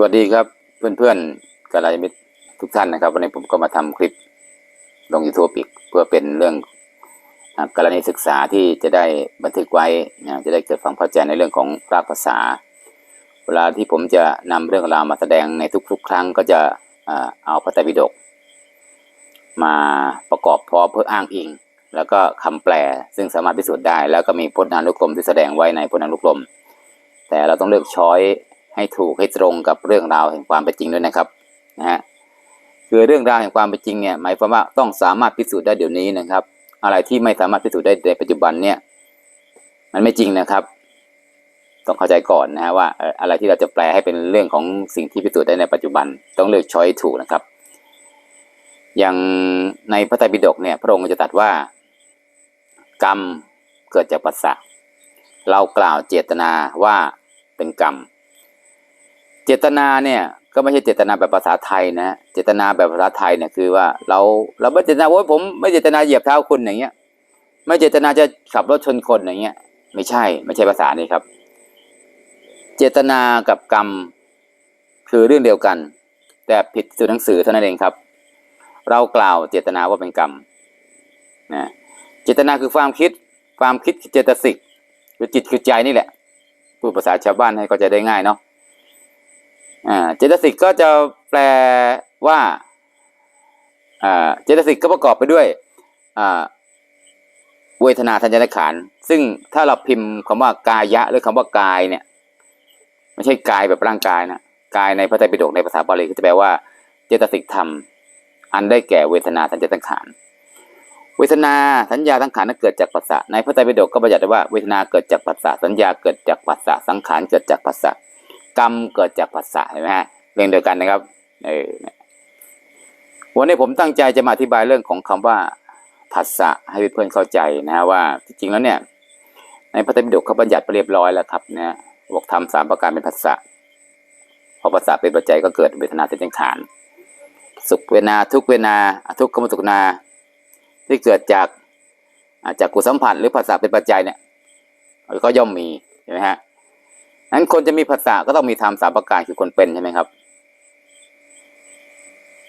สวัสดีครับเพื่อนๆกัลยาณมิตรทุกท่านนะครับ วันนี้ผมก็มาทำคลิปลงยูทูบอีกเพื่อเป็นเรื่องกรณีศึกษาที่จะได้บันทึกไว้นะจะได้เกิดความเข้าใจในเรื่องของรากภาษา เวลาที่ผมจะนำเรื่องราวมาแสดงในทุก ๆ ครั้งก็จะเอาพระไตรปิฎกมาประกอบพร้อมเพื่ออ้างอิง แล้วก็คำแปลซึ่งสามารถพิสูจน์ได้ แล้วก็มีพจนานุกรมที่แสดงไว้ในพจนานุกรม แต่เราต้องเลือกช้อย ให้ถูกให้ตรงกับเรื่องราวแห่งความเป็นจริงด้วยนะครับนะฮะคือเรื่องราวแห่งความเป็นจริงเนี่ยหมายความว่าต้องสามารถพิสูจน์ได้เดี๋ยวนี้นะครับ อะไรที่ไม่สามารถพิสูจน์ได้ในปัจจุบันเนี่ย มันไม่จริงนะครับ ต้องเข้าใจก่อนนะฮะว่าเอ่ออะไรที่เราจะแปลให้เป็นเรื่องของสิ่งที่พิสูจน์ได้ในปัจจุบัน ต้องเลือกช้อยถูกนะครับ อย่างในพระไตรปิฎกเนี่ย พระองค์จะตรัสว่า กรรมเกิดจากปัสสะเรากล่าวเจตนาว่าเป็นกรรม เจตนาเนี่ยก็ไม่ใช่เจตนาแบบภาษาไทยนะเจตนาแบบภาษาไทยเนี่ยคือว่าเราเราไม่เจตนาโอ้ยผมไม่เจตนาเหยียบเท้าคุณอย่างเงี้ย ไม่เจตนาจะขับรถชนคนอย่างเงี้ย ไม่ใช่ ไม่ใช่ภาษานี้ครับ เจตนากับกรรมคือเรื่องเดียวกัน แต่ผิดตัวหนังสือเท่านั้นเองครับ เรากล่าวเจตนาว่าเป็นกรรมนะเจตนาคือความคิด ความคิดคือเจตสิกคือจิตคือใจนี่แหละพูดภาษาชาวบ้านให้เข้าใจได้ง่ายเนาะ อ่าเจตสิกก็จะแปลว่าอ่าเจตสิกก็ประกอบไปด้วยอ่าเวทนาทัญญาขันซึ่งถ้าเราพิมพ์คำว่ากายะหรือคำว่ากายเนี่ย ไม่ใช่กายแบบร่างกายนะกายในพระไตรปิฎกในภาษาบาลีก็จะแปลว่าเจตสิกธรรม อันได้แก่เวทนาทัญญาขันธ์เวทนาสัญญาสังขารนั้นเกิดจากปัสสะในพระไตรปิฎกก็บัญญัติไว้ว่าเวทนาเกิดจากปัสสะสัญญาเกิดจากปัสสะสังขารเกิดจากปัสสะ กรรมเกิดจากปัสสะเห็นไหมฮะเรื่องเดียวกันนะครับเออเนี่ยวันนี้ผมตั้งใจจะมาอธิบายเรื่องของคำว่าผัสสะให้เพื่อนๆเข้าใจนะฮะว่าจริงๆแล้วเนี่ยในพระไตรปิฎกเขาบัญญัติไปเรียบร้อยแล้วครับเนี่ยบอกทำสามประการเป็นผัสสะพอผัสสะเป็นปัจจัยก็เกิดเวทนาเป็นสังขารสุขเวทนาทุกเวทนาทุกขมสุขนา ที่เกิดจากจากกุสัมผัสหรือภาษาเป็นปัจจัยเนี่ยก็ย่อมมีใช่ไหมฮะ นั้นคนจะมีภาษาก็ต้องมีธรรมสามประการคือคนเป็นใช่ไหมครับ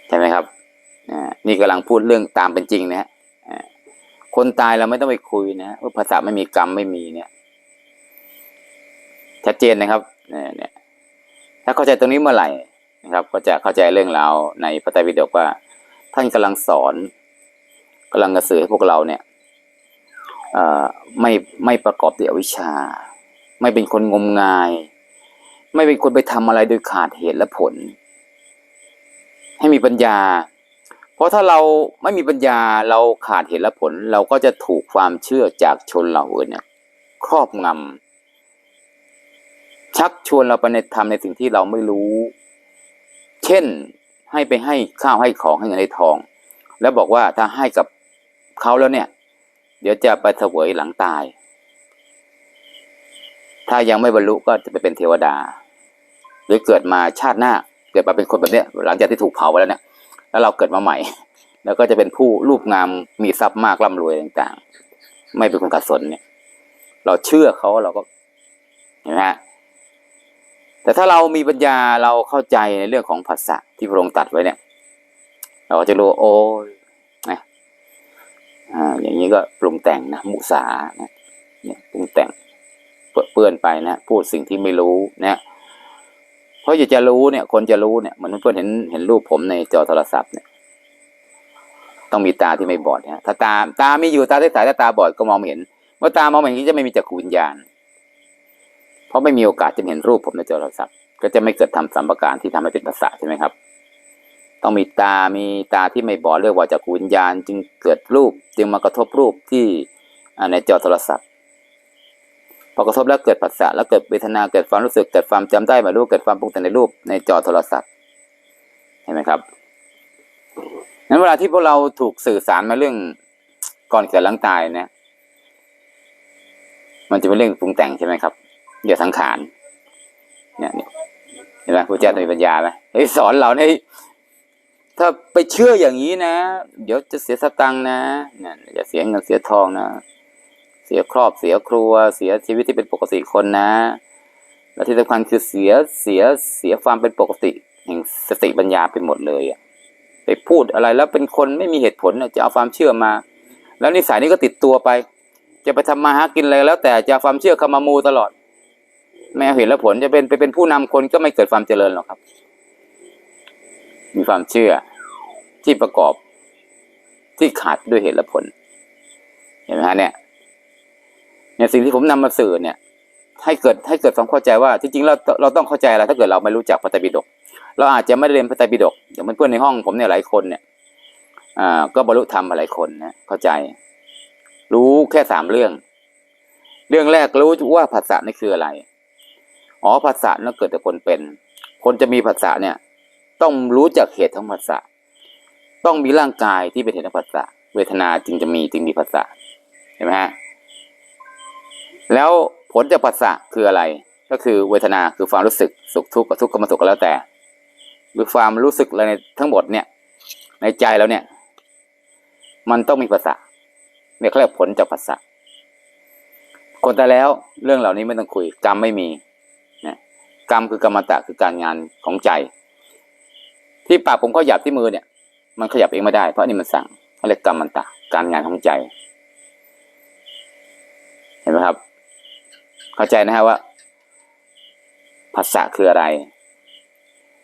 ใช่ไหมครับนี่กำลังพูดเรื่องตามเป็นจริงนะฮะคนตายเราไม่ต้องไปคุยนะว่าภาษาไม่มีกรรมไม่มีเนี่ย ชัดเจนนะครับเนี่ยถ้าเข้าใจตรงนี้เมื่อไหร่นะครับ ก็จะเข้าใจเรื่องราวในพระไตรปิฎกว่า ท่านกำลังสอนกำลังจะสือให้พวกเราเนี่ยไม่ไม่ประกอบด้วยอวิชชา ไม่เป็นคนงมงาย ไม่เป็นคนไปทำอะไรโดยขาดเหตุและผล ให้มีปัญญา เพราะถ้าเราไม่มีปัญญาเราขาดเหตุและผล เราก็จะถูกความเชื่อจากชนเหล่าอื่นเนี่ยครอบงำชักชวนเราไปในทำในสิ่งที่เราไม่รู้ เช่นให้ไปให้ข้าวให้ของให้เงินให้ทอง แล้วบอกว่าถ้าให้กับเขาแล้วเนี่ย เดี๋ยวจะไปเสวยหลังตาย ถ้ายังไม่บรรลุก็จะไปเป็นเทวดา หรือเกิดมาชาติหน้า เกิดมาเป็นคนแบบนี้หลังจากที่ถูกเผาไปแล้วเนี่ยแล้วเราเกิดมาใหม่ แล้วก็จะเป็นผู้รูปงามมีทรัพย์มากร่ำรวยต่างๆ ไม่เป็นคนขัดสนเนี่ย เราเชื่อเขาเราก็เห็นไหมฮะแต่ถ้าเรามีปัญญาเราเข้าใจในเรื่องของภาษาที่พระองค์ตัดไว้เนี่ย เราก็จะรู้โอ้ยนะอ่าอย่างนี้ก็ปรุงแต่งนะมุสานะเนี่ยปรุงแต่ง เปื้อนไปนะพูดสิ่งที่ไม่รู้นะเพราะอยากจะรู้เนี่ย คนจะรู้เนี่ยเหมือนเพื่อนเห็นเห็นรูปผมในจอโทรศัพท์เนี่ย ต้องมีตาที่ไม่บอดนะถ้าตาตามีอยู่ตาที่สายถ้าตาบอดก็มองไม่เห็นเมื่อตามองไม่เห็นจะไม่มีจักรวิญญาณ เพราะไม่มีโอกาสจะเห็นรูปผมในจอโทรศัพท์ ก็จะไม่เกิดทำสัมปการที่ทำให้เป็นภาษาใช่ไหมครับ ต้องมีตามีตาที่ไม่บอดเรียกว่าจากรวิญญาณ จึงเกิดรูป จึงมากระทบรูปที่ในจอโทรศัพท์ พอกระทบแล้วเกิดผัสสะแล้วเกิดเวทนาเกิดความรู้สึกเกิดความจำได้หมายรู้เกิดความปรุงแต่งในรูปในจอโทรศัพท์เห็นไหมครับนั้นเวลาที่พวกเราถูกสื่อสารมาเรื่องก่อนเกิดหลังตายเนี่ย มันจะเป็นเรื่องปรุงแต่งใช่ไหมครับเดี๋ยวสังขารเนี่ยเนี่ยเห็นไหมพระเจ้ามีปัญญาไหมเฮ้สอนเราเนี่ยถ้าไปเชื่ออย่างนี้นะ เดี๋ยวจะเสียสตังค์นะเนี่ยอย่าเสียเงินเสียทองนะ เสียครอบเสียครัว เสียชีวิตที่เป็นปกติคนนะ และที่สำคัญคือเสียเสียเสียความเป็นปกติแห่งสติปัญญาไปหมดเลยอะไปพูดอะไรแล้วเป็นคนไม่มีเหตุผลจะเอาความเชื่อมา แล้วนิสัยนี้ก็ติดตัวไป จะไปทำมาหากินอะไรแล้ว แต่จะความเชื่อเข้ามามูตลอดไม่เอาเห็นแล้วผลจะเป็นไปเป็นผู้นำคนก็ไม่เกิดความเจริญหรอกครับ มีความเชื่อที่ประกอบที่ขาดด้วยเหตุและผล เห็นไหมฮะเนี่ย เนี่ยสิ่งที่ผมนำมาสื่อเนี่ย ให้เกิดให้เกิดความเข้าใจว่าจริงๆเราเราต้องเข้าใจอะไรถ้าเกิดเราไม่รู้จักพระไตรปิฎกเราอาจจะไม่ได้เรียนพระไตรปิฎกอย่างเพื่อนๆในห้องผมเนี่ยหลายคนเนี่ยอ่าก็บรรลุธรรมหลายคนนะเข้าใจ รู้แค่สามเรื่อง เรื่องแรกรู้ว่าภาษานี่คืออะไรอ๋อภาษานั่นเกิดจากคนเป็น คนจะมีภาษาเนี่ย ต้องรู้จักเหตุของภาษาต้องมีร่างกายที่เป็นเหตุของภาษาเวทนาจึงจะมีจึงมีภาษาเห็นไหมฮะ แล้วผลจากภาษาคืออะไร ก็คือเวทนาคือความรู้สึกสุขทุกข์กับทุกข์ก็มาสุขก็แล้วแต่ หรือความรู้สึกอะไรในทั้งหมดเนี่ย ในใจแล้วเนี่ย มันต้องมีภาษาเนี่ยเขาเรียกผลจากภาษาคนแต่แล้วเรื่องเหล่านี้ไม่ต้องคุย กรรมไม่มีนะกรรมคือกรรมตะคือการงานของใจ ที่ปากผมก็หยับที่มือเนี่ย มันขยับเองไม่ได้เพราะนี่มันสั่งเขาเรียกกรรมมันตะการงานของใจ เห็นไหมครับ เข้าใจนะฮะว่าภาษาคืออะไร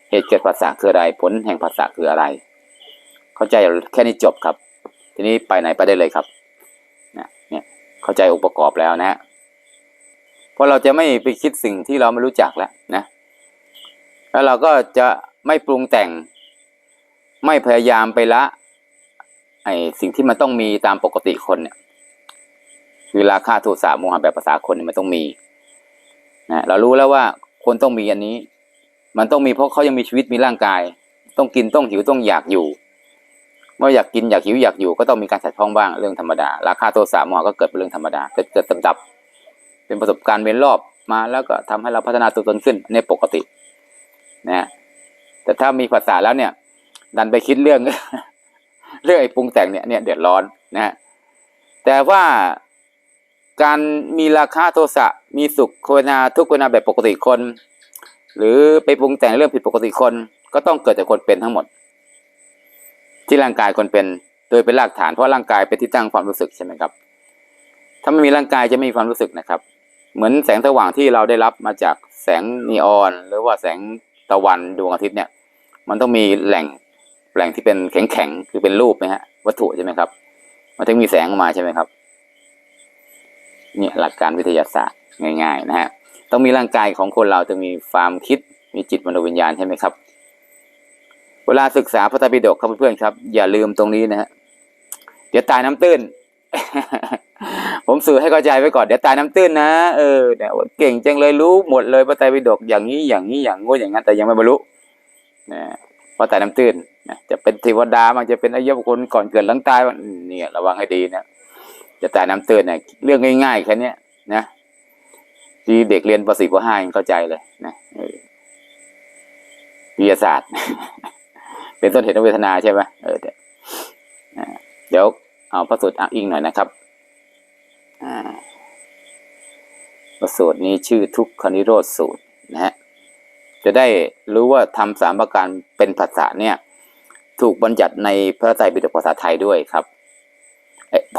เหตุเกิดภาษาคืออะไร ผลแห่งภาษาคืออะไร เข้าใจแค่นี้จบครับ ทีนี้ไปไหนไปได้เลยครับเนี่ยเข้าใจองค์ประกอบแล้วนะฮะเพราะเราจะไม่ไปคิดสิ่งที่เราไม่รู้จักแล้วนะ แล้วเราก็จะไม่ปรุงแต่ง ไม่พยายามไปละไอสิ่งที่มันต้องมีตามปกติคนเนี่ย คือราคาโทสะโมหะแบบภาษาคนนี่มันต้องมีนะเรารู้แล้วว่าคนต้องมีอันนี้ มันต้องมีเพราะเขายังมีชีวิตมีร่างกาย ต้องกินต้องหิวต้องอยากอยู่ เมื่ออยากกินอยากหิวอยากอยู่ก็ต้องมีการสัดพ้องบ้างเรื่องธรรมดา ราคาโทสะโมหะก็เกิดเป็นเรื่องธรรมดาเกิดเกิดดับๆเป็นประสบการณ์เว้นรอบมาแล้วก็ทำให้เราพัฒนาตัวตนขึ้นในปกตินะแต่ถ้ามีภาษาแล้วเนี่ย ดันไปคิดเรื่อง เรื่องไอ้ปรุงแต่งเนี่ยเนี่ยเดือดร้อนนะฮะแต่ว่า การมีราคาโทสะมีสุขเวนาทุกขเวนาแบบปกติคน หรือไปปรุงแต่งเรื่องผิดปกติคนก็ต้องเกิดจากคนเป็นทั้งหมด ที่ร่างกายคนเป็นโดยเป็นรากฐานเพราะร่างกายเป็นที่ตั้งความรู้สึกใช่ไหมครับ ถ้าไม่มีร่างกายจะไม่มีความรู้สึกนะครับ เหมือนแสงสว่างที่เราได้รับมาจากแสงนีออน หรือว่าแสงตะวันดวงอาทิตย์เนี่ย มันต้องมีแหล่งแหล่งที่เป็นแข็งแข็งๆคือเป็นรูปไหมฮะวัตถุใช่ไหมครับ มันถึงมีแสงออกมาใช่ไหมครับ เนี่ยหลักการวิทยาศาสตร์ง่ายๆนะฮะต้องมีร่างกายของคนเราจะมีความคิดมีจิตมโนวิญญาณใช่ไหมครับ เวลาศึกษาพระไตรปิฎกครับเพื่อนๆครับ อย่าลืมตรงนี้นะฮะเดี๋ยวตายน้ำตื้น ผมสื่อให้เข้าใจไว้ก่อนเดี๋ยวตายน้ำตื้นนะเออเนี่ยวเก่งจังเลยรู้หมดเลยพระไตรปิฎกอย่างนี้อย่างนี้อย่างงู้อย่างนั้นแต่ยังไม่บรรลุนะพราะตายน้ำตื้นนะจะเป็นเทวดามันจะเป็นอริยบุคคลก่อนเกิดหลังตายนเนี่ยระวังให้ดีนะ จะตายน้ำตื้นเนี่ยเรื่องง่ายๆแค่นี้นะที่เด็กเรียนป .4 ป .5 ยังเข้าใจเลยนะเออวิทยาศาสตร์ เป็นต้นเหตุของเวทนาใช่ไหมเออเดี๋ยวเอาพระสูตรอ้างอิงหน่อยนะครับพระสูตรนี้ชื่อทุกขนิโรธสูตรนะฮะจะได้รู้ว่าทำสามประการเป็นภาษาเนี่ย ถูกบัญญัติในพระไตรปิฎกภาษาไทยด้วยครับ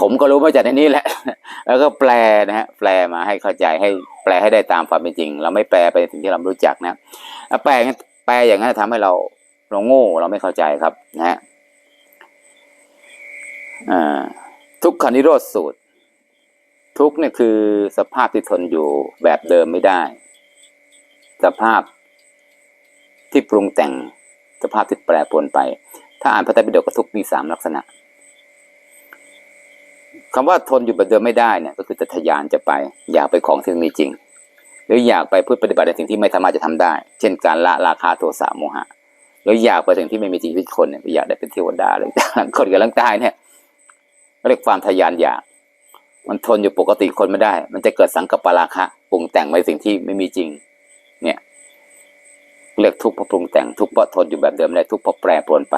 ผมก็รู้มาจากในนี้แหละ แล้วก็แปลนะฮะแปลมาให้เข้าใจให้แปลให้ได้ตามความเป็นจริง เราไม่แปลไปสิ่งที่เราไม่รู้จักนะถ้าแปลงแปลอย่างนั้นจะทำให้เราเราโง่เราไม่เข้าใจครับนะฮะอ่าทุกขนิโรธสูตร ทุกข์เนี่ยคือสภาพที่ทนอยู่แบบเดิมไม่ได้ สภาพที่ปรุงแต่งสภาพที่แปรปรวนไป ถ้าอ่านพระไตรปิฎกก็ทุกข์มีสามลักษณะ คำว่าทนอยู่แบบเดิมไม่ได้เนี่ยก็คือจะทะยานจะไปอยากไปของที่มีจริง หรืออยากไปพูดปฏิบัติในสิ่งที่ไม่สามารถจะทำได้ เช่นการละราคาโทสะโมหะหรืออยากไปสิ่งที่ไม่มีจริงชีวิตคนเนี่ยอยากได้เป็นเทวดาเลยคนกับร่างกายเนี่ยเรียกความทะยานอยาก มันทนอยู่ปกติคนไม่ได้ มันจะเกิดสังกัปปราคะปรุงแต่งไปสิ่งที่ไม่มีจริง เนี่ยเรียกทุกข์เพราะปรุงแต่งทุกข์เพราะทนอยู่แบบเดิมได้ทุกข์เพราะแปรปรวนไป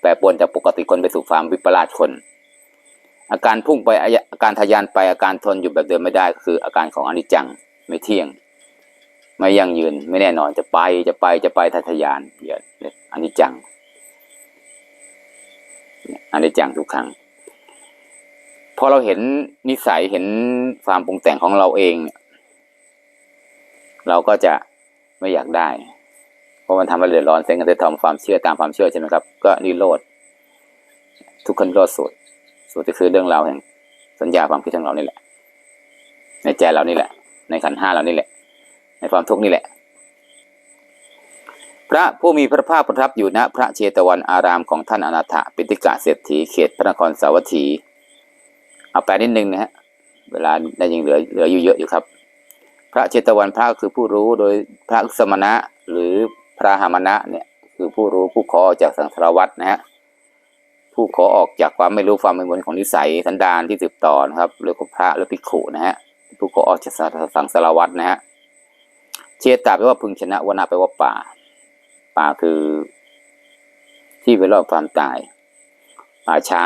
แปรปรวนจากปกติคนไปสู่ความวิปลาสคน อาการพุ่งไปอาการทะยานไปอาการทนอยู่แบบเดิมไม่ได้คืออาการของอนิจจังไม่เที่ยง ไม่ยั่งยืนไม่แน่นอนจะไปจะไปจะไปทะยานเดี๋ยวอันนี้จังอันนี้จังทุกครั้งพอเราเห็นนิสัยเห็นความปรุงแต่งของเราเองเนี่ยเราก็จะไม่อยากได้ เพราะมันทำให้เดือดร้อนเส้นกันจะทำความเชื่อตามความเชื่อใช่ไหมครับ ก็นิโรธทุกคนโรธสูตร สูตรก็คือเรื่องราวแห่งสัญญาความคิดของเรานี่แหละ ในใจเรานี่แหละ ในขันห้าเรานี่แหละ ในความทุกข์นี่แหละ พระผู้มีพระภาคประทับอยู่ณพระเชตวันอารามของท่านอนาถปิติกะเศรษฐีเขตพระนครสาวัตถี เอาแปลนิดนึงนะฮะเวลาได้ยังเหลือเหลืออยู่เยอะอยู่ครับ พระเชตวันพระคือผู้รู้โดยพระสมณะหรือพระหามณะเนี่ยคือผู้รู้ผู้ขอจากสังสารวัฏนะฮะ ผู้ขอออกจากความไม่รู้ความไม่มนของนิสัยสันดานที่สืบต่อนะครับหรือกับพระหรือภิกขุนะฮะผู้ขอออกจากสังสารวัฏนะฮะเชตาแปลว่าพึงชนะวนาแปลว่าป่า ป่าคือ ที่ไว้รอบความตาย ป่าช้า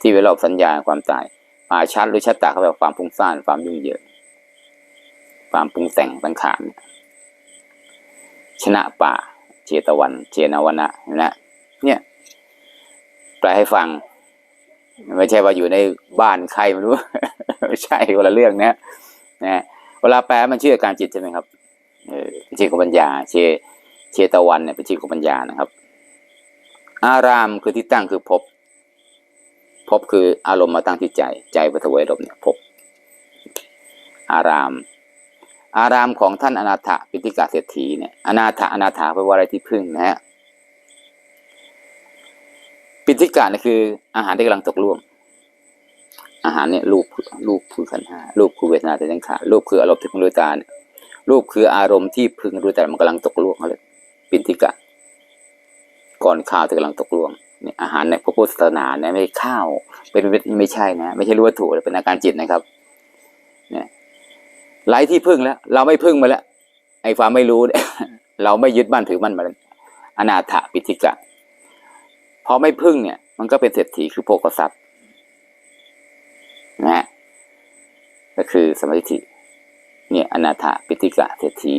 ที่ไว้รอบสัญญาความตาย ป่าชัดหรือชัตตาเขาแปลว่าความพุ่งซ่านความยุ่งเหยิงความปรุงแต่งตังขานชนะป่า เจตวัน เจนวนะนะเนี่ย ลให้ฟัง ไม่ใช่ว่าอยู่ในบ้านใครไม่รู้ ไม่ใช่คนละเรื่องนะนะเวลาแปลมันชื่อการจิตใช่ไหมครับเออเป็นชื่อของปัญญา เชเชตวันเนี่ยเป็นชื่อของปัญญานะครับ อารามคือที่ตั้งคือพภพบคืออารมณ์มาตั้งที่ใจ ใจปฐวยอารมเนี่ยภพอาราม อารามของท่านอนาถปิติกาเศรษฐีเนี่ยอนาถอนาถาแปลว่าอะไรที่พึ่งนะฮะ ปิติกาเนี่ยคือ อาหารที่กำลังตกล่วง อาหารเนี่ยรูปรูปคือขันห้ารูปคือเวทนาแต่ยังขารูปคืออารมณ์ที่พึงรู้ตาเนี่ยรูปคืออารมณ์ที่พึงรู้แต่มันกำลังตกล่วงเขาเลยปิติกะ ก่อนข้าวที่กำลังตกล่วงเนี่ยอาหารในพระพุทธศาสนาเนี่ยไม่ใช่ข้าวเป็นไม่ใช่นะไม่ใช่รู้วัตถุเป็นอาการจิตนะครับ เนี่ยไร้ที่พึ่งแล้ว เราไม่พึ่งมาแล้วไอ้ความไม่รู้ เราไม่ยึดมั่นถือมั่นมาแล้วอนาถปิธิกะ พอไม่พึ่งเนี่ย มันก็เป็นเศรษฐีคือโภกทรัพย์นะฮะก็คือสมาธิเนี่ยอนาถปิธิกะเศรษฐี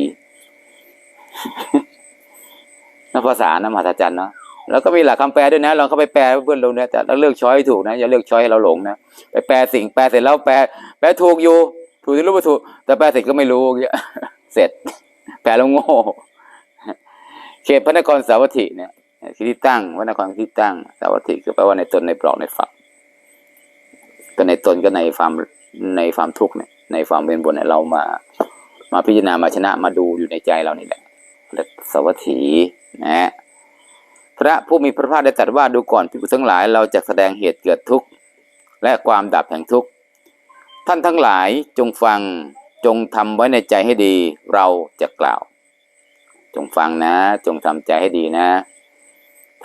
นักภาษานะมหัศจรรย์เนาะแล้วก็มีหลักคำแปลด้วยนะลองเข้าไปแปลเพื่อนลงนะแต่เราเลือกช้อยให้ถูกนะอย่าเลือกช้อยให้เราหลงนะไปแปลสิ่งแปลเสร็จแล้วแปล แปลถูกอยู่ ถูกที่รู้ว่าถูกแต่แปลเสร็จก็ไม่รู้เงี้ยเสร็จ แปลแล้วโง่เขตพระนครสาวัตถีเนี่ย ที่ตั้งพระนครที่ตั้ง สาวัตถีคือแปลว่าในตนในปลอกในฝัก ก็ในตนก็ในความในความทุกข์เนี่ย ในความเป็นบนเนี่ยเรามา มาพิจารณามาชนะมาดูอยู่ในใจเรานี่แหละสวัตถีนะฮะพระผู้มีพระภาคได้ตรัสว่าดูก่อนพิกุทั้งหลาย เราจะแสดงเหตุเกิดทุกข์และความดับแห่งทุกข์ท่านทั้งหลายจงฟังจงทำไว้ในใจให้ดี เราจะกล่าว จงฟังนะ จงทำใจให้ดีนะ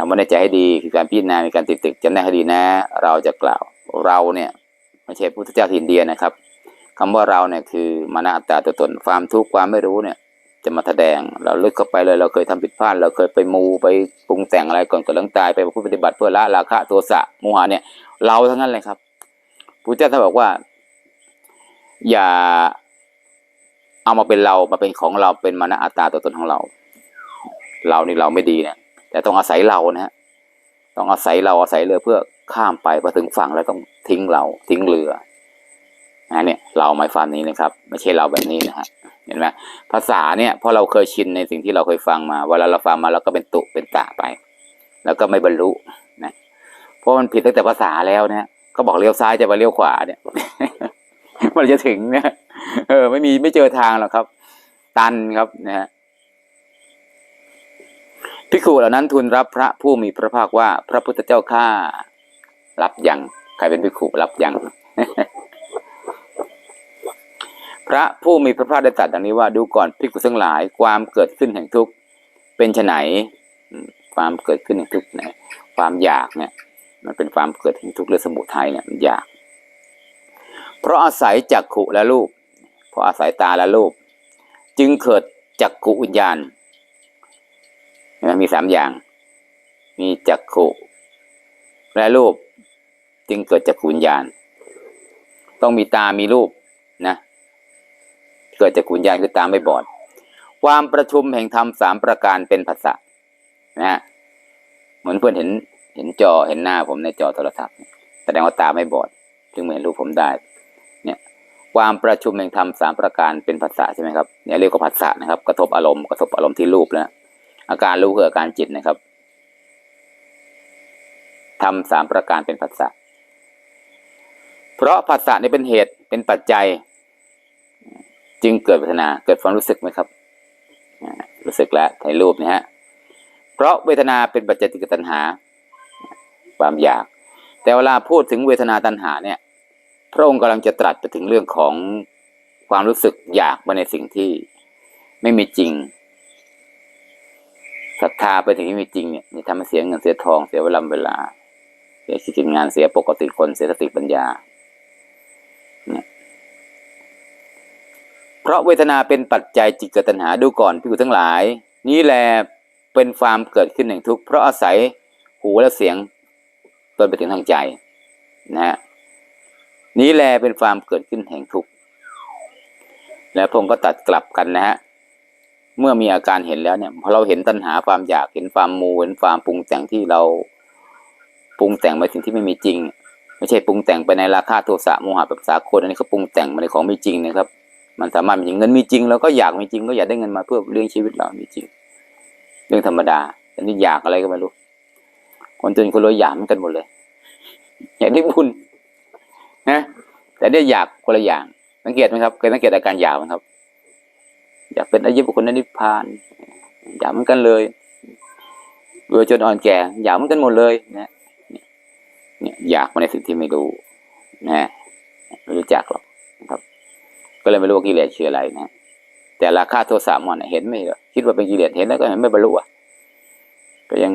ทำไว้ในใจให้ดีคือการพิจารณามีการติดตึกจำได้ให้ดีนะ เราจะกล่าวเราเนี่ยไม่ใช่พุทธเจ้าทินเดียนะครับคำว่าเราเนี่ยคือมานะอัตตาตัวตนความทุกข์ความไม่รู้เนี่ย จะมาแสดงเราลึกเข้าไปเลยเราเคยทำผิดพลาดเราเคยไปมูไปปรุงแต่งอะไรก่อนกิดเรื่องตายไปพูดปฏิบัติเพื่อละราคะโทสะโมหะเนี่ย เราทั้งนั้นเลยครับพุทธเจ้าท่านบอกว่า อย่าเอามาเป็นเรามาเป็นของเราเป็นมานะอัตตาตัวตนของเรา เรานี่เราไม่ดีเนี่ย แต่ต้องอาศัยเรานะฮะต้องอาศัยเราอาศัยเรือเพื่อข้ามไปพอถึงฝั่งแล้วต้องทิ้งเราทิ้งเรือนะเนี่ยเราหมายความนี้นะครับ ไม่ใช่เราแบบนี้นะฮะเห็นไหมภาษาเนี่ยพอเราเคยชินในสิ่งที่เราเคยฟังมาเวลาเราฟังมาเราก็เป็นตุเป็นตะไป แล้วก็ไม่บรรลุนะเพราะมันผิดตั้งแต่ภาษาแล้วเนี่ยเขาบอกเลี้ยวซ้ายจะไปเลี้ยวขวาเนี่ยมันจะถึงเนี่ยเออ ไม่มีไม่เจอทางหรอกครับ ตันครับนะฮะ พิกขุเหล่านั้นทูลรับพระผู้มีพระภาคว่าพระพุทธเจ้าข้ารับยังใครเป็นพิกขุรับยังพระผู้มีพระภาคได้ตรัสดังนี้ว่าดูก่อนพิกขุทั้งหลายความเกิดขึ้นแห่งทุกข์เป็นไนความเกิดขึ้นแห่งทุกข์เนี่ยความอยากเนี่ย มันเป็นความเกิดแห่งทุกข์หรือสมุทัยเนี่ยมันอยาก เพราะอาศัยจักขุและรูปเพราะอาศัยตาและรูป จึงเกิดจักขุวิญญาณ นไหมมีสามอย่าง มีจักขุและรูป จึงเกิดจักขุวิญญาณ ต้องมีตามีรูปนะ เกิดจากขุนยานคือตาไม่บอด ความประชุมแห่งธรรมสามประการเป็นภาษะนะฮะเหมือนเพื่อนเห็นเห็นจอเห็นหน้าผมในจอโทรศัพท์แสดงว่าตาไม่บอด จึงไม่เห็นรูปผมได้ เนี่ย ความประชุมแห่งธรรมสามประการเป็นภาษาใช่ไหมครับเนี่ยเรียกว่าภาษานะครับ กระทบอารมณ์กระทบอารมณ์ที่รูปแล้ว อาการรู้คืออาการจิตนะครับทำสามประการเป็นภาษาเพราะภาษานี่เป็นเหตุเป็นปัจจัย จึงเกิดเวทนาเกิดความรู้สึกไหมครับ รู้สึกแล้วถ่ายรูปนะฮะเพราะเวทนาเป็นปัจจัยที่เกิดตัณหา ความอยาก แต่เวลาพูดถึงเวทนาตัณหาเนี่ย พระองค์กำลังจะตรัสไปถึงเรื่องของความรู้สึกอยากมาในสิ่งที่ไม่มีจริง ศรัทธาไปถึงที่ม่จริงเนี่ยทำให้เสียเงินเสียทองเสียเวลาเวลา เสียชีวิตงานเสียปกติคนเสียสติปัญญาเนี่ยเพราะเวทนาเป็นปัจจัยจิตเกิดตัณหาดูก่อนพิจทั้งหลาย นี้แลเป็นความเกิดขึ้นแห่งทุกข์เพราะอาศัยหูและเสียงจนไปถึงทางใจนะฮะนี้แลเป็นความเกิดขึ้นแห่งทุกข์แล้วพงก็ตัดกลับกันนะฮะ เมื่อมีอาการเห็นแล้วเนี่ยพอเราเห็นตัณหาความอยากเห็นความมูเห็นความปรุงแต่งที่เราปรุงแต่งไปสิ่งที่ไม่มีจริง ไม่ใช่ปรุงแต่งไปในราคาโทสะโมหะแบบสากลอันนี้เขาปรุงแต่งมาในของไม่จริงนะครับ มันสามารถมีเงินมีจริงเราก็อยากมีจริง ก็อยากได้เงินมาเพื่อเลี้ยงชีวิตเรามีจริง เรื่องธรรมดาแต่นี่อยากอะไรก็ไม่รู้ คนจนคนรวยอยากเหมือนกันหมดเลย อยากได้บุญนะแต่ได้อยากคนละอย่างสังเกตไหมครับเคยสังเกตอาการอยากไหมครับ อยากเป็นอายุบุคคลนิพพาน อยากเหมือนกันเลยรวยจนอ่อนแก่ อยากเหมือนกันหมดเลยนะเนี่ยอยากมาในสิ่งที่ไม่รู้นะไม่รู้จักหรอกนะครับ ก็เลยไม่รู้ว่ากิเลสคืออะไรนะแต่ราคาโทสะมันเห็นไหมหรอคิดว่าเป็นกิเลสเห็นแล้วก็เห็นไม่บรรลุอะก็ยัง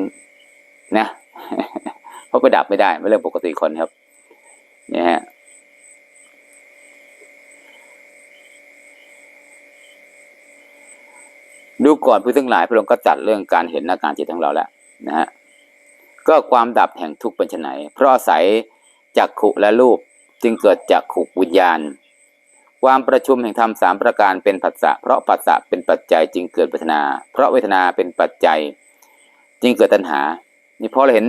นะเพราะไปดับไม่ได้ไม่เรื่องปกติคนครับ เนี่ยฮะ ดูก่อนผู้ทั้งหลายพระองค์ก็จัดเรื่องการเห็นอาการจิตของเราแล้วนะฮะก็ความดับแห่งทุกข์เป็นไนเพราะอาศัยจักขุและรูปจึงเกิดจากขุวิญญาณ ความประชุมแห่งธรรมสามประการเป็นปัสสะเพราะปัสสะเป็นปัจจัยจึงเกิดเวทนา เพราะเวทนาเป็นปัจจัย จึงเกิดตัณหา นี่พอเราเห็น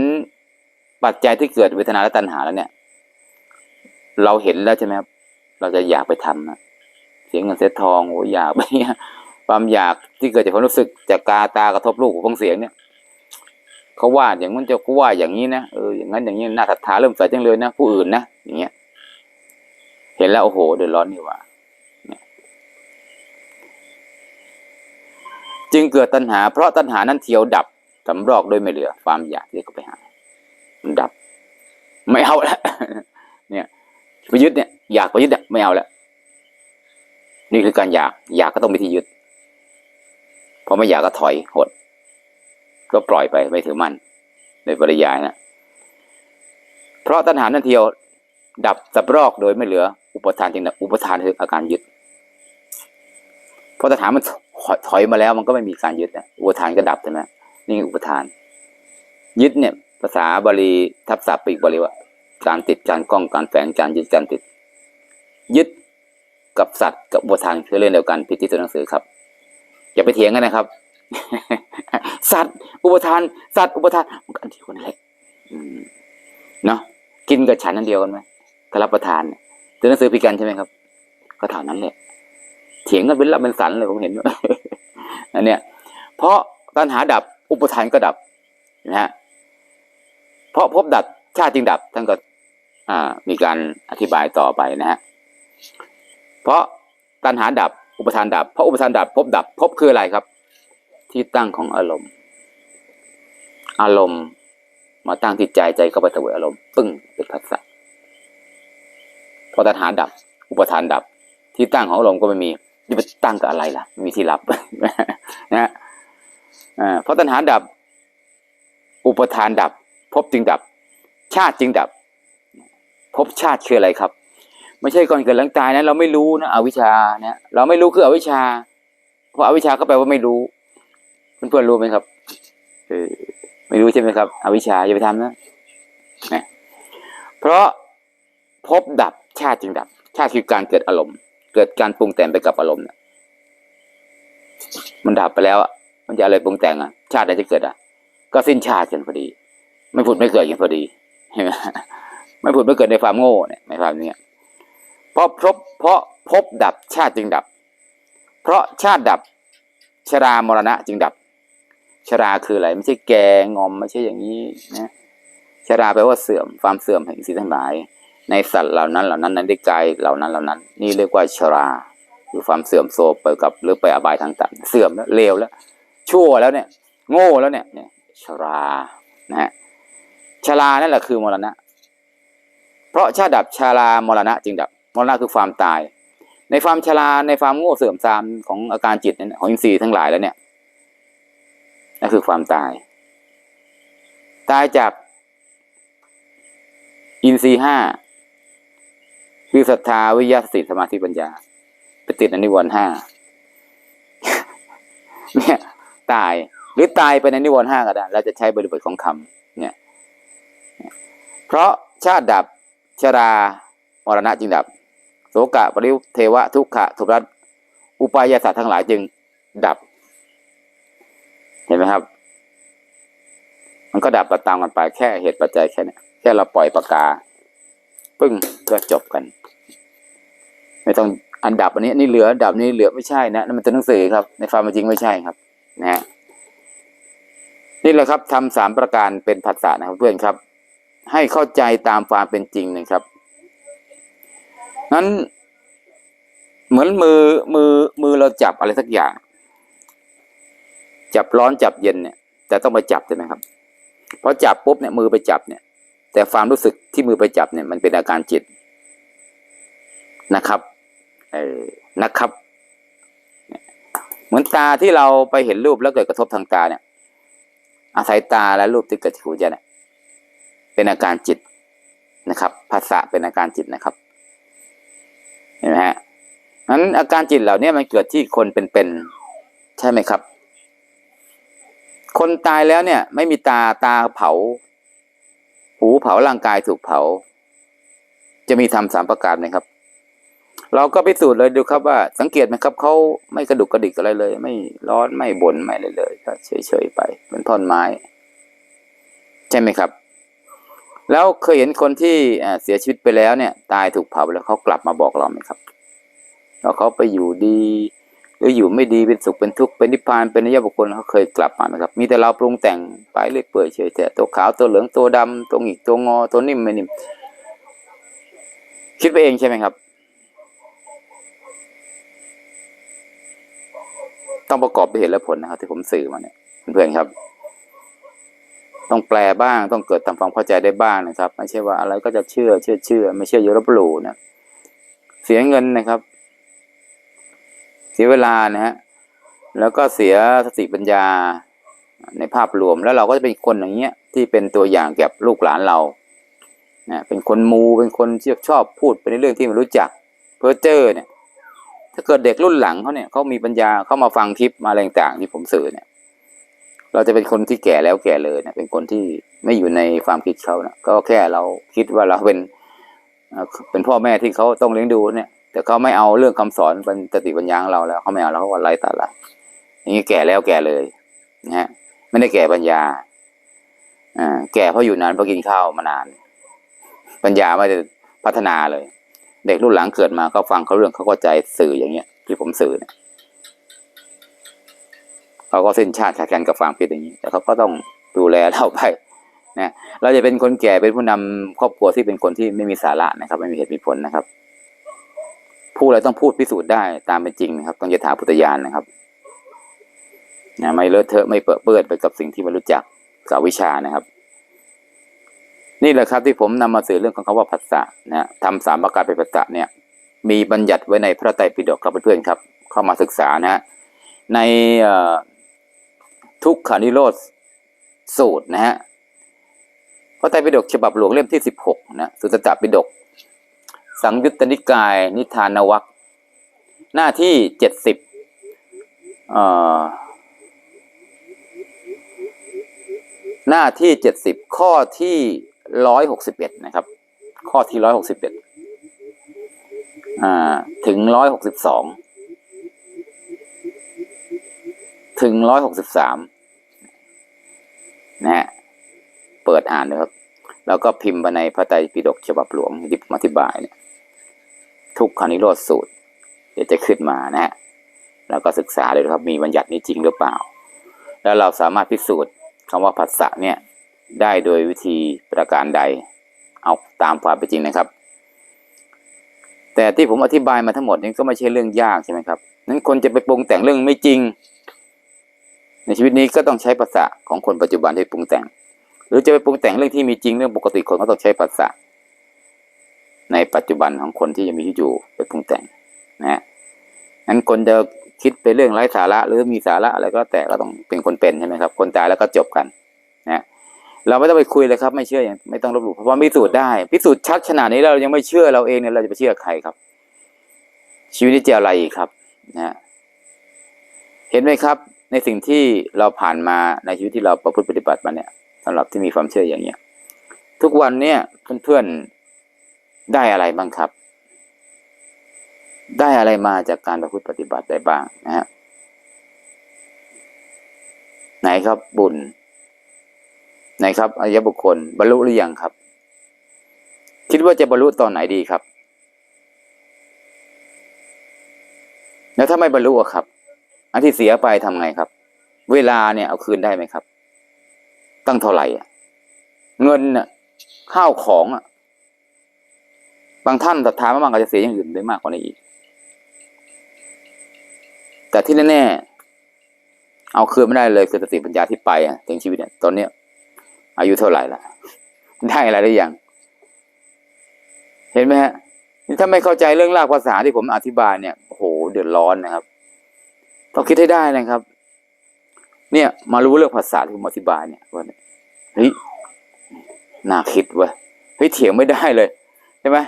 ปัจจัยที่เกิดเวทนาและตัณหาแล้วเนี่ย เราเห็นแล้วใช่ไหมครับเราจะอยากไปทำนะเสียเงินเสียทองโอ้ยอยากไปเนี่ย ความอยากที่เกิดจากความรู้สึกจากกาตากระทบรูปหูฟังเสียงเนี่ยเขาว่าอย่างนั้นจะกูว่าอย่างนี้นะเอออย่างนั้นอย่างนี้น่าศรัทธาเริ่มใส่จังเลยนะผู้อื่นนะอย่างเงี้ย เห็นแล้วโอ้โหเดือดร้อนนี่ว่าจึงเกิดตัณหา เพราะตัณหานั้นเที่ยวดับสำรอกโดยไม่เหลือ ความอยากที่จะไปหาดับ ไม่เอาแล้วเนี่ยไปยึดเนี่ยอยากไปยึดเนี่ยไม่เอาแล้วนี่คือการอยาก อยากก็ต้องมีที่ยึด พอไม่อยากก็ถอยหด ก็ปล่อยไปไม่ถือมันโดยปริยายนะเพราะตัณหานั้นเทียว ดับสับรอกโดยไม่เหลือ อุปทานจริงนะอุปทานคืออาการยึดเพราะตัณหามันถอยมาแล้ว มันก็ไม่มีการยึดนะอุปทานก็ดับใช่ไหมนี่คืออุปทาน ยึดเนี่ย ภาษาบาลีทับศัพท์ปีกบาลีว่าการติดการกล้องการแฝงการยึดการติด ยึดกับสัตว์กับอุปทานคือเรื่องเดียวกันผิดที่ตัวหนังสือครับ อย่าไปเถียงกันนะครับ สัตว์ อุปทาน สัตว์อุปทานมันก็อันเดียวกันนั่นแหละอืมเนาะกินกับฉันนั่นเดียวกันไหมกรับประทานเนี่ยตัวหนังสือพิกันใช่ไหมครับ ก็เท่านั้นแหละ เถียงกันเป็นรับเป็นสันเลยผมเห็นอันเนี้ยเพราะตัณหาดับอุปทานก็ดับนะฮะเพราะพบดับชาติจึงดับท่านก็มีการอธิบายต่อไปนะฮะเพราะตัณหาดับ อุปทานดับเพราะอุปทานดับพบดับพบคืออะไรครับ ที่ตั้งของอารมณ์ อารมณ์ มาตั้งที่ใจใจก็ไปเสวยอารมณ์ปึ้งเป็นภาษาพอตัณหาดับ อุปทานดับ ที่ตั้งของอารมณ์ก็ไม่มีจะไปตั้งกับอะไรล่ะ มีที่รับนะฮะอ่าเพราะตัณหาดับ อุปทานดับ พบจึงดับ ชาติจึงดับ พบชาติคืออะไรครับ ไม่ใช่ก่อนเกิดหลังตายนะเราไม่รู้นะอวิชชาเนี่ยเราไม่รู้คืออวิชชา เพราะอวิชชาก็แปลว่าไม่รู้เพื่อนๆรู้ไหมครับเออไม่รู้ใช่ไหมครับ อวิชชาอย่าไปทำนะนะเพราะพบดับชาติจึงดับ ชาติคือการเกิดอารมณ์ เกิดการปรุงแต่งไปกับอารมณ์เนี่ยมันดับไปแล้วอะมันจะอะไรปรุงแต่งอะ ชาติใดจะเกิดอะ ก็สิ้นชาติกันพอดี ไม่ผุดไม่เกิดกันพอดีเห็นไหมไม่ผุดไม่เกิดในความโง่เนี่ยในความนี้ ราะพบเพราะพบดับชาติจึงดับ เพราะชาติดับ ชรามรณะจึงดับ ชราคืออะไรไม่ใช่แกงอมไม่ใช่อย่างนี้นะชราแปลว่าเสื่อมความเสื่อมแห่งสิ่งทั้งหลาย ในสัตว์เหล่านั้นเหล่านั้นในได้กายเหล่านั้นเหล่านั้น นี่เรียกว่าชราคือความเสื่อมโทรมไปกับหรือไปอบายทางต่ำเสื่อมแล้วเลวแล้ว ชั่วแล้วเนี่ย โง่แล้วเนี่ยเนี่ยชรานะฮะชรานั่นแหละคือมรณะ เพราะชาตดับชารามรณะจึงดับ มรณะคือความตาย ในความชราในความโง่เสื่อมทรามของอาการจิตเนี่ยของอินทรีย์ทั้งหลายแล้วเนี่ยนั่นคือความตาย ตายจากอินทรีย์ห้าคือศรัทธาวิยาสติสมาธิปัญญาไปติดในนิวรณ์ห้าเนี่ยตายหรือตายไปในนิวรณ์ห้าก็ได้เราจะใช้บริบทของคำเนี่ย เพราะชาติดับชรามรณะจึงดับ โสกะปริวเทวะทุกขะทุรัตอุปายาสัตว์ทั้งหลายจึงดับ เห็นไหมครับ มันก็ดับตามกันไปแค่เหตุปัจจัยแค่นี้แค่เราปล่อยปากกา ปึ้งก็จบกัน ไม่ต้องอันดับอันนี้นี่เหลือดับนี้เหลือไม่ใช่นะนั่นมันตัวหนังสือครับ ในความเป็นจริงไม่ใช่ครับ นะฮะนี่แหละครับทำสามประการเป็นภาษานะครับเพื่อนครับ ให้เข้าใจตามความเป็นจริงนะครับ นั้น เหมือนมือมือมือเราจับอะไรสักอย่าง จับร้อนจับเย็นเนี่ย แต่ต้องไปจับใช่ไหมครับพอจับปุ๊บเนี่ยมือไปจับเนี่ย แต่ความรู้สึกที่มือไปจับเนี่ย มันเป็นอาการจิตนะครับเออนะครับเหมือนตาที่เราไปเห็นรูปแล้วเกิดกระทบทางตาเนี่ย อาศัยตาและรูปที่เกิดที่หูเนี่ยเป็นอาการจิตนะครับ ภาษาเป็นอาการจิตนะครับ เห็นไหมฮะนั้นอาการจิตเหล่านี้มันเกิดที่คนเป็นๆใช่ไหมครับ คนตายแล้วเนี่ย ไม่มีตาตาเผา หูเผาร่างกายถูกเผา จะมีทำสามประการไหมครับ เราก็พิสูจน์เลยดูครับว่า สังเกตไหมครับเขาไม่กระดุกกระดิกอะไรเลย ไม่ร้อนไม่บ่นไม่อะไรเลยก็เฉยๆไปเป็นท่อนไม้ ใช่ไหมครับ แล้วเคยเห็นคนที่เสียชีวิตไปแล้วเนี่ย ตายถูกเผาแล้วเขากลับมาบอกเราไหมครับว่าเขาไปอยู่ดี หรืออยู่ไม่ดีเป็นสุขเป็นทุกข์เป็นนิพพานเป็นนิยบุคคลเขาเคยกลับมาไหมครับ มีแต่เราปรุงแต่งไปเรื่อยเปื่อยเฉยแต่ตัวขาวตัวเหลืองตัวดำตัวหงิกตัวงอตัวนิ่มไม่นิ่มคิดไปเองใช่ไหมครับ ต้องประกอบด้วยเหตุและผลนะครับที่ผมสื่อมาเนี่ยเพื่อนๆครับ ต้องแปลบ้างต้องเกิดทำความเข้าใจได้บ้างนะครับ ไม่ใช่ว่าอะไรก็จะเชื่อเชื่อเชื่อไม่เชื่ออยลบหลู่นะเสียเงินนะครับ เสียเวลานะฮะแล้วก็เสียสติปัญญาในภาพรวมแล้วเราก็จะเป็นคนอย่างเงี้ยที่เป็นตัวอย่างแก่ลูกหลานเรานะเป็นคนมูเป็นคนที่ชอบพูดไปในเรื่องที่ไม่รู้จักเพ้อเจ้อเนี่ย ถ้าเกิดเด็กรุ่นหลังเขาเนี่ยเขามีปัญญาเขามาฟังคลิปมาอะไรต่างที่ผมสื่อเนี่ย เราจะเป็นคนที่แก่แล้วแก่เลยนะเป็นคนที่ไม่อยู่ในความคิดเขานะก็แค่เราคิดว่าเราเป็นเป็นพ่อแม่ที่เขาต้องเลี้ยงดูเนี่ย แต่เขาไม่เอาเรื่องคำสอนเป็นสติปัญญาของเราแล้วเขาไม่เอาแล้วเขาว่าไรตัดละอย่างนี้แก่แล้วแก่เลยนะฮะไม่ได้แก่ปัญญาอ่าแก่เพราะอยู่นานเพราะกินข้าวมานาน ปัญญาไม่ได้พัฒนาเลย เด็กรุ่นหลังเกิดมาเขาฟังเขาเรื่องเขาก็ใจสื่ออย่างเงี้ยที่ผมสื่อเนี่ย เขาก็สิ้นชาติขาดกันกับความคิดอย่างนี้ แต่เขาก็ต้องดูแลเราไปนะเราจะเป็นคนแก่เป็นผู้นำครอบครัวที่เป็นคนที่ไม่มีสาระนะครับ ไม่มีเหตุมีผลนะครับพูดอะไรต้องพูดพิสูจน์ได้ตามเป็นจริงนะครับ ต้องยถาพุทธญาณนะครับนะไม่เลอะเทอะไม่เปื้อนเปื้อนไปกับสิ่งที่ไม่รู้จักกับวิชานะครับ นี่แหละครับที่ผมนำมาสื่อเรื่องของคำว่าผัสสะนะทำสามประการเป็นผัสสะเนี่ย มีบัญญัติไว้ในพระไตรปิฎกครับเพื่อนๆครับ เข้ามาศึกษานะฮะในเอ่อ ทุกขานิโรธสูตรนะฮะพระไตรปิฎกฉบับหลวงเล่มที่สิบหกนะสุตตะปิฎกสังยุตตนิกาย นิทานวัคหน้าที่เจ็ดสิบเอ่อหน้าที่เจ็ดสิบข้อที่ร้อยหกสิบเอ็ดนะครับ ข้อที่ร้อยหกสิบเอ็ดอ่าถึงร้อยหกสิบสอง ถึงร้อยหกสิบสามนะฮะเปิดอ่านนะครับ แล้วก็พิมพ์ไปในพระไตรปิฎกฉบับหลวงที่ผมอธิบายเนี่ย ทุกขานิโรธสูตร เดี๋ยวจะขึ้นมานะฮะแล้วก็ศึกษาเลยครับ มีบัญญัตินี้จริงหรือเปล่า แล้วเราสามารถพิสูจน์คำว่าผัสสะเนี่ย ได้โดยวิธีประการใด เอาตามความเป็นจริงนะครับ แต่ที่ผมอธิบายมาทั้งหมดนี้ก็ไม่ใช่เรื่องยากใช่ไหมครับนั้นคนจะไปปรุงแต่งเรื่องไม่จริง ในชีวิตนี้ก็ต้องใช้ภาษาของคนปัจจุบันที่ปรุงแต่ง หรือจะไปปรุงแต่งเรื่องที่มีจริงเรื่องปกติคนก็ต้องใช้ภาษาในปัจจุบันของคนที่ยังมีชีวิตอยู่ไปปรุงแต่งนะฮะนั้นคนจะคิดไปเรื่องไร้สาระหรือมีสาระอะไรก็แต่ก็ต้องเป็นคนเป็นใช่ไหมครับ คนตายแล้วก็จบกันนะฮะเราไม่ต้องไปคุยเลยครับ ไม่เชื่ออย่างไม่ต้องลบหลู่เพราะว่าพิสูจน์ได้พิสูจน์ชัดขนาดนี้เรายังไม่เชื่อเราเองเนี่ยเราจะไปเชื่อใครครับ ชีวิตนี้จะอะไรอีกครับนะฮะเห็นไหมครับ ในสิ่งที่เราผ่านมาในชีวิตที่เราประพฤติปฏิบัติมาเนี่ยสำหรับที่มีความเชื่ออย่างเนี้ยทุกวันเนี่ยเพื่อนๆได้อะไรบ้างครับ ได้อะไรมาจากการประพฤติปฏิบัติได้บ้างนะฮะไหนครับบุญ ไหนครับอริยบุคคล บรรลุหรือยังครับ คิดว่าจะบรรลุตอนไหนดีครับ แล้วถ้าไม่บรรลุอะครับ อันที่เสียไปทำไงครับ เวลาเนี่ยเอาคืนได้ไหมครับ ตั้งเท่าไหร่อะเงินน่ะข้าวของอะบางท่านศรัทธามากๆก็จะเสียอย่างอื่นได้มากกว่านี้อีก แต่ที่แน่ๆเอาคืนไม่ได้เลยคือสติปัญญาที่ไปอะถึงชีวิตเนี่ยตอนเนี้ยอายุเท่าไหร่ละได้อะไรหรือยังเห็นไหมฮะนี่ถ้าไม่เข้าใจเรื่องรากภาษาที่ผมอธิบายเนี่ยโอ้โหเดือดร้อนนะครับ ต้องคิดให้ได้นะครับ เนี่ย มารู้เรื่องภาษาที่ผมอธิบายเนี่ยว่าเฮ้ยน่าคิดเว้ยเฮ้ยเถียงไม่ได้เลยใช่ไหม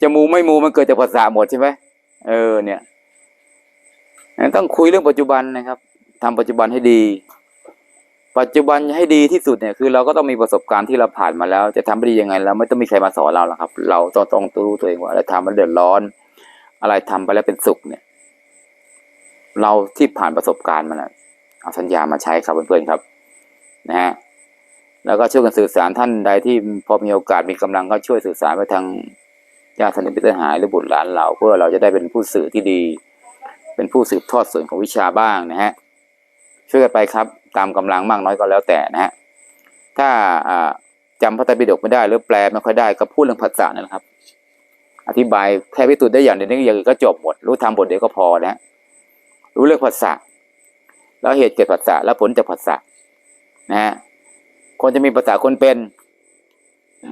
จะมูไม่มูมันเกิดจากภาษาหมดใช่ไหมเออ เนี่ยต้องคุยเรื่องปัจจุบันนะครับทำปัจจุบันให้ดี ปัจจุบันให้ดีที่สุดเนี่ยคือเราก็ต้องมีประสบการณ์ที่เราผ่านมาแล้ว จะทำได้ดียังไงเราไม่ต้องมีใครมาสอนเราหรอกครับ เราต้องต้องรู้ตัวเองว่าอะไรทำมันเดือดร้อน อะไรทำไปแล้วเป็นสุขเนี่ย เราที่ผ่านประสบการณ์มาแล้วเอาสัญญามาใช้ครับเพื่อนๆครับ นะฮะแล้วก็ช่วยกันสื่อสารท่านใดที่พอมีโอกาสมีกำลังก็ช่วยสื่อสารไปทางญาติสนิทมิตรหายหรือบุตรหลานเราเพื่อเราจะได้เป็นผู้สื่อที่ดี เป็นผู้สืบทอดส่วนของวิชาบ้างนะฮะช่วยกันไปครับตามกำลังมากน้อยก็แล้วแต่นะฮะถ้าอ่าจำพระไตรปิฎกไม่ได้หรือแปลไม่ค่อยได้ก็พูดเรื่องภาษานั่นะครับ อธิบายแค่พิสูจน์ได้อย่างเดียวนี้อย่างอื่นก็จบหมดรู้ทำบทเดียวก็พอนะฮะ รู้เรื่องภาษาแล้วเหตุเกิดภาษาแล้วผลจากภาษานะฮะคนจะมีภาษาคนเป็น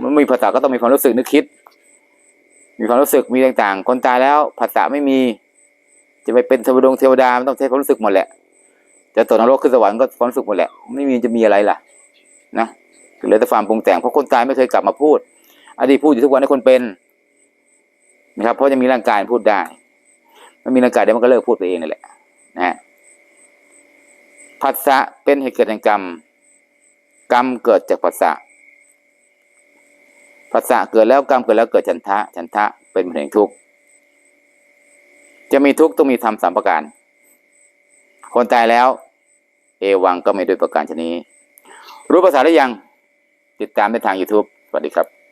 มันมีภาษาก็ต้องมีความรู้สึกนึกคิด มีความรู้สึกมีต่างๆ คนตายแล้วภาษาไม่มี จะไปเป็นเทวดงเทวดามันต้องใช้ความรู้สึกหมดแหละ จะตกนรกขึ้นสวรรค์ก็ความรู้สึกหมดแหละ ไม่มีจะมีอะไรล่ะ นะเหลือแต่ความปรุงแต่งเพราะคนตายไม่เคยกลับมาพูด อดีตพูดอยู่ทุกวันให้คนเป็นนะครับ เพราะจะมีร่างกายพูดได้มันมีร่างกายเดี๋ยวมันก็เลิกพูดไปเองนั่นแหละ นะฮะผัสสะเป็นเหตุเกิดแห่งกรรม กรรมเกิดจากผัสสะผัสสะเกิดแล้วกรรมเกิดแล้วเกิดฉันทะ ฉันทะเป็นเหตุแห่งทุกข์จะมีทุกข์ต้องมีธรรมสามประการ คนตายแล้ว เอวังก็ไม่ด้วยประการชนี้ รู้ภาษาได้ยัง ติดตามในทาง YouTube สวัสดีครับ